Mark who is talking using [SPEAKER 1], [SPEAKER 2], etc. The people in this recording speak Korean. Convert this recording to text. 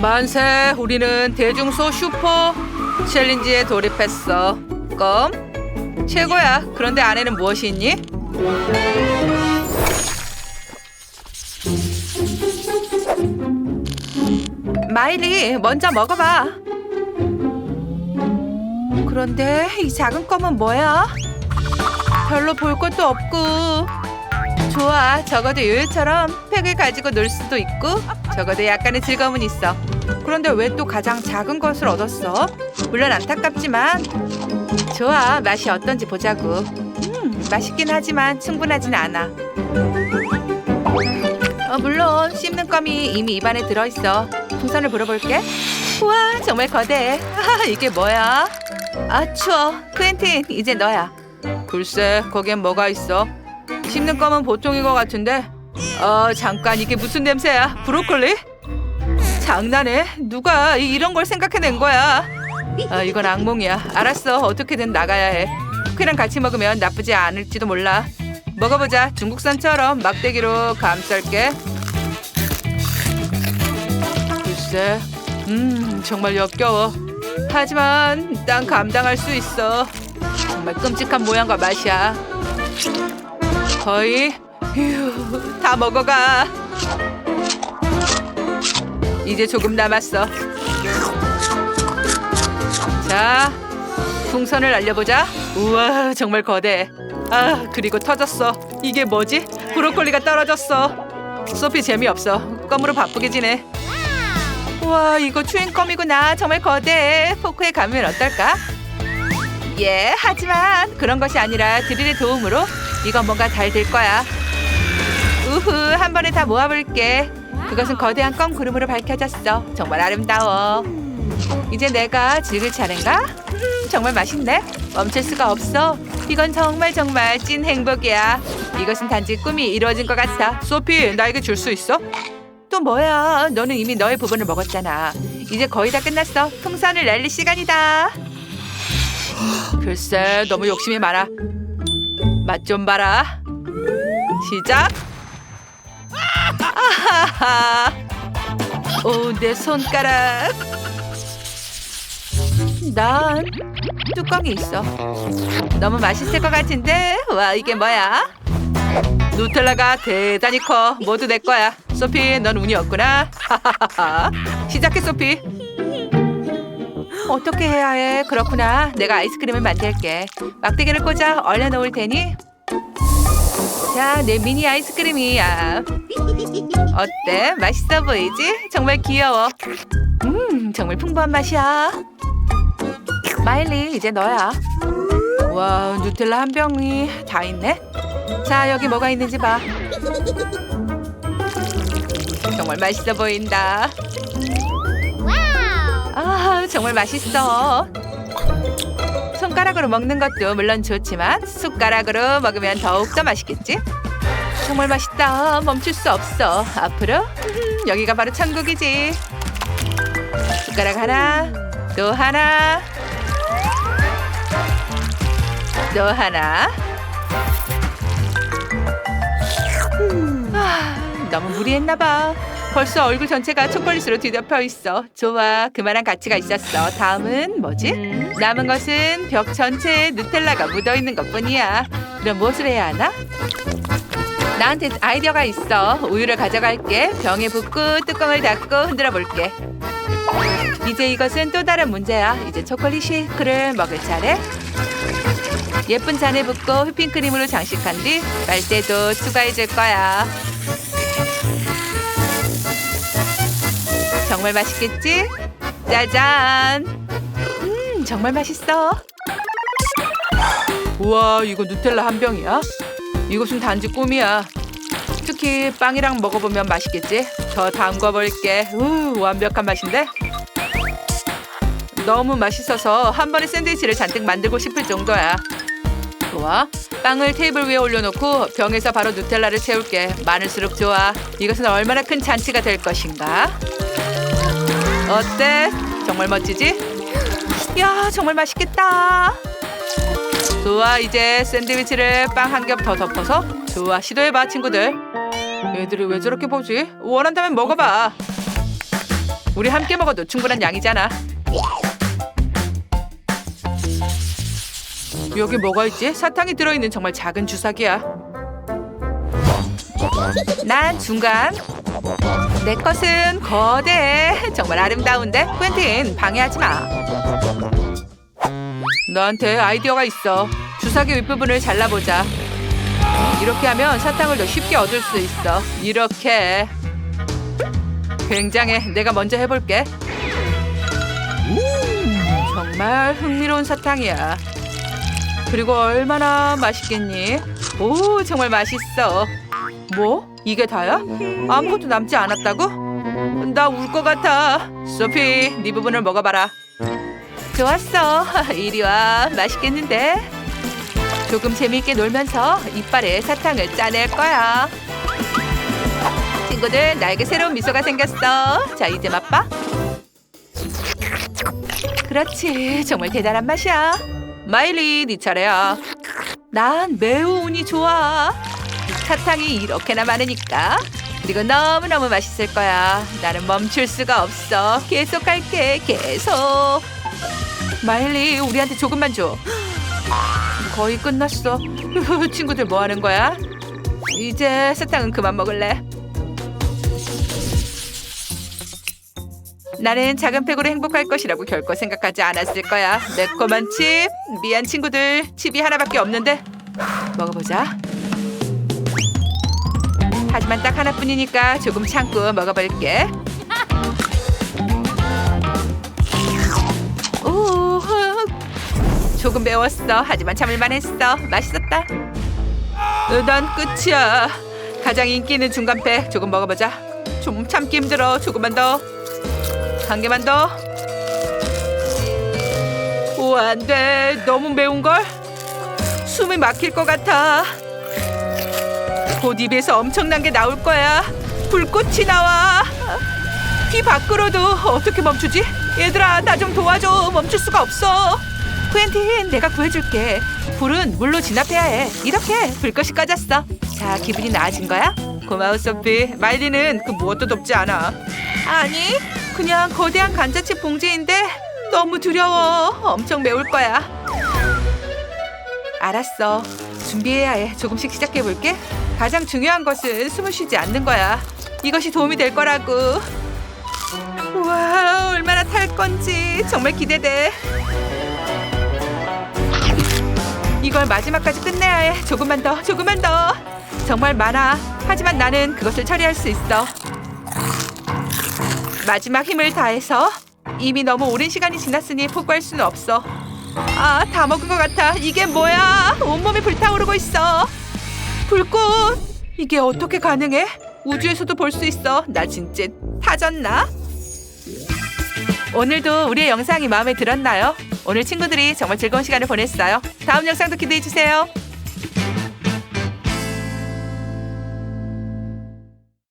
[SPEAKER 1] 만세 우리는 대중소 슈퍼 챌린지에 돌입했어. 껌? 최고야. 그런데 안에는 무엇이 있니? 마일리 먼저 먹어봐. 그런데 이 작은 껌은 뭐야? 별로 볼 것도 없고. 좋아 적어도 요요처럼 팩을 가지고 놀 수도 있고. 적어도 약간의 즐거움은 있어 그런데 왜 또 가장 작은 것을 얻었어? 물론 안타깝지만. 좋아 맛이 어떤지 보자고. 음 맛있긴 하지만 충분하진 않아. 어, 물론 씹는 껌이 이미 입안에 들어있어. 풍선을 불어볼게. 우와 정말 거대해 아, 이게 뭐야? 아 추워. 크웬틴 이제 너야. 글쎄 거기엔 뭐가 있어? 씹는 껌은 보통인 것 같은데. 어 잠깐 이게 무슨 냄새야? 브로콜리? 장난해? 누가 이- 이런 걸 생각해낸 거야? 아 이건 악몽이야. 알았어. 어떻게든 나가야 해. 쿠키랑 같이 먹으면 나쁘지 않을지도 몰라. 먹어보자. 중국산처럼 막대기로 감쌀게. 글쎄 음 정말 역겨워. 하지만 난 감당할 수 있어. 정말 끔찍한 모양과 맛이야. 거의 휴, 다 먹어가 이제 조금 남았어. 자 풍선을 날려보자. 우와 정말 거대. 아 그리고 터졌어. 이게 뭐지? 브로콜리가 떨어졌어. 소피 재미없어. 껌으로 바쁘게 지내. 우와 이거 추인 껌이구나. 정말 거대. 포크에 감으면 어떨까? 예 하지만 그런 것이 아니라 드릴의 도움으로 이건 뭔가 잘 될 거야. 우후 한 번에 다 모아볼게 그것은 거대한 껌 구름으로 밝혀졌어. 정말 아름다워. 이제 내가 즐길 차례인가? 음, 정말 맛있네. 멈출 수가 없어. 이건 정말 정말 찐 행복이야. 이것은 단지 꿈이 이루어진 것 같아. 소피 나에게 줄 수 있어? 또 뭐야? 너는 이미 너의 부분을 먹었잖아. 이제 거의 다 끝났어. 풍선을 날릴 시간이다. 글쎄 너무 욕심이 많아. 맛 좀 봐라. 시작 아하하. 오 내 손가락. 난 뚜껑이 있어. 너무 맛있을 것 같은데? 와 이게 뭐야? 누텔라가 대단히 커. 모두 내 거야. 소피 넌 운이 없구나. 하하하하. 시작해 소피. 어떻게 해야 해? 그렇구나. 내가 아이스크림을 만들게. 막대기를 꽂아 얼려 놓을 테니 자내 미니 아이스크림이야 어때? 맛있어 보이지? 정말 귀여워. 음 정말 풍부한 맛이야. 마일리 이제 너야. 와 누텔라 한 병이 다 있네? 자 여기 뭐가 있는지 봐. 정말 맛있어 보인다. 아 정말 맛있어 손가락으로 먹는 것도 물론 좋지만 숟가락으로 먹으면 더욱더 맛있겠지? 정말 맛있다. 멈출 수 없어. 앞으로 음, 여기가 바로 천국이지. 숟가락 하나 또 하나 또 하나. 아, 너무 무리했나 봐 벌써 얼굴 전체가 초콜릿으로 뒤덮여 있어. 좋아 그만한 가치가 있었어. 다음은 뭐지? 남은 것은 벽 전체에 누텔라가 묻어 있는 것뿐이야. 그럼 무엇을 해야 하나? 나한테 아이디어가 있어. 우유를 가져갈게. 병에 붓고 뚜껑을 닫고 흔들어 볼게. 이제 이것은 또 다른 문제야. 이제 초콜릿 쉐이크를 먹을 차례. 예쁜 잔에 붓고 휘핑크림으로 장식한 뒤 빨대도 추가해 줄 거야. 정말 맛있겠지? 짜잔! 음, 정말 맛있어. 우와, 이거 누텔라 한 병이야? 이것은 단지 꿈이야. 특히 빵이랑 먹어보면 맛있겠지? 더 담궈볼게. 우, 완벽한 맛인데? 너무 맛있어서 한 번에 샌드위치를 잔뜩 만들고 싶을 정도야. 좋아. 빵을 테이블 위에 올려놓고 병에서 바로 누텔라를 채울게. 많을수록 좋아. 이것은 얼마나 큰 잔치가 될 것인가? 어때? 정말 멋지지? 야, 정말 맛있겠다. 좋아, 이제 샌드위치를 빵 한 겹 더 덮어서 좋아, 시도해봐, 친구들. 애들이 왜 저렇게 보지? 원한다면 먹어봐. 우리 함께 먹어도 충분한 양이잖아. 여기 뭐가 있지? 사탕이 들어있는 정말 작은 주사기야. 난 중간. 내 것은 거대. 정말 아름다운데? 퀸틴 방해하지 마. 너한테 아이디어가 있어. 주사기 윗부분을 잘라보자. 이렇게 하면 사탕을 더 쉽게 얻을 수 있어. 이렇게. 굉장해. 내가 먼저 해볼게. 정말 흥미로운 사탕이야. 그리고 얼마나 맛있겠니? 오, 정말 맛있어. 뭐? 이게 다야? 아무것도 남지 않았다고? 나 울 것 같아. 소피, 네 부분을 먹어봐라. 좋았어. 이리 와. 맛있겠는데? 조금 재미있게 놀면서 이빨에 사탕을 짜낼 거야. 친구들, 나에게 새로운 미소가 생겼어. 자, 이제 맛봐. 그렇지. 정말 대단한 맛이야. 마일리, 네 차례야. 난 매우 운이 좋아. 사탕이 이렇게나 많으니까. 그리고 너무너무 맛있을 거야. 나는 멈출 수가 없어. 계속 할게. 계속. 마일리, 우리한테 조금만 줘. 거의 끝났어. 친구들 뭐 하는 거야? 이제 사탕은 그만 먹을래. 나는 작은 팩으로 행복할 것이라고 결코 생각하지 않았을 거야. 매콤한 칩. 미안 친구들. 칩이 하나밖에 없는데. 먹어보자. 하지만 딱 하나뿐이니까 조금 참고 먹어볼게. 오, 조금 매웠어. 하지만 참을만 했어. 맛있었다. 어, 난 끝이야. 가장 인기 있는 중간팩 조금 먹어보자. 좀 참기 힘들어. 조금만 더. 한 개만 더. 오, 안 돼. 너무 매운걸? 숨이 막힐 것 같아. 곧 입에서 엄청난 게 나올 거야. 불꽃이 나와. 귀 밖으로도 어떻게 멈추지? 얘들아, 나 좀 도와줘. 멈출 수가 없어. 퀸틴, 내가 구해줄게. 불은 물로 진압해야 해. 이렇게 불꽃이 꺼졌어. 자, 기분이 나아진 거야? 고마워, 소피. 마일리는 그 무엇도 덥지 않아. 아니, 그냥 거대한 감자칩 봉지인데 너무 두려워. 엄청 매울 거야. 알았어. 준비해야 해. 조금씩 시작해 볼게. 가장 중요한 것은 숨을 쉬지 않는 거야. 이것이 도움이 될 거라고. 와, 얼마나 탈 건지 정말 기대돼. 이걸 마지막까지 끝내야 해. 조금만 더, 조금만 더. 정말 많아. 하지만 나는 그것을 처리할 수 있어. 마지막 힘을 다해서 이미 너무 오랜 시간이 지났으니 포기할 수는 없어. 아, 다 먹은 것 같아. 이게 뭐야? 온몸이 불타오르고 있어. 불꽃! 이게 어떻게 가능해? 우주에서도 볼 수 있어. 나 진짜 타졌나? 오늘도 우리의 영상이 마음에 들었나요? 오늘 친구들이 정말 즐거운 시간을 보냈어요. 다음 영상도 기대해 주세요.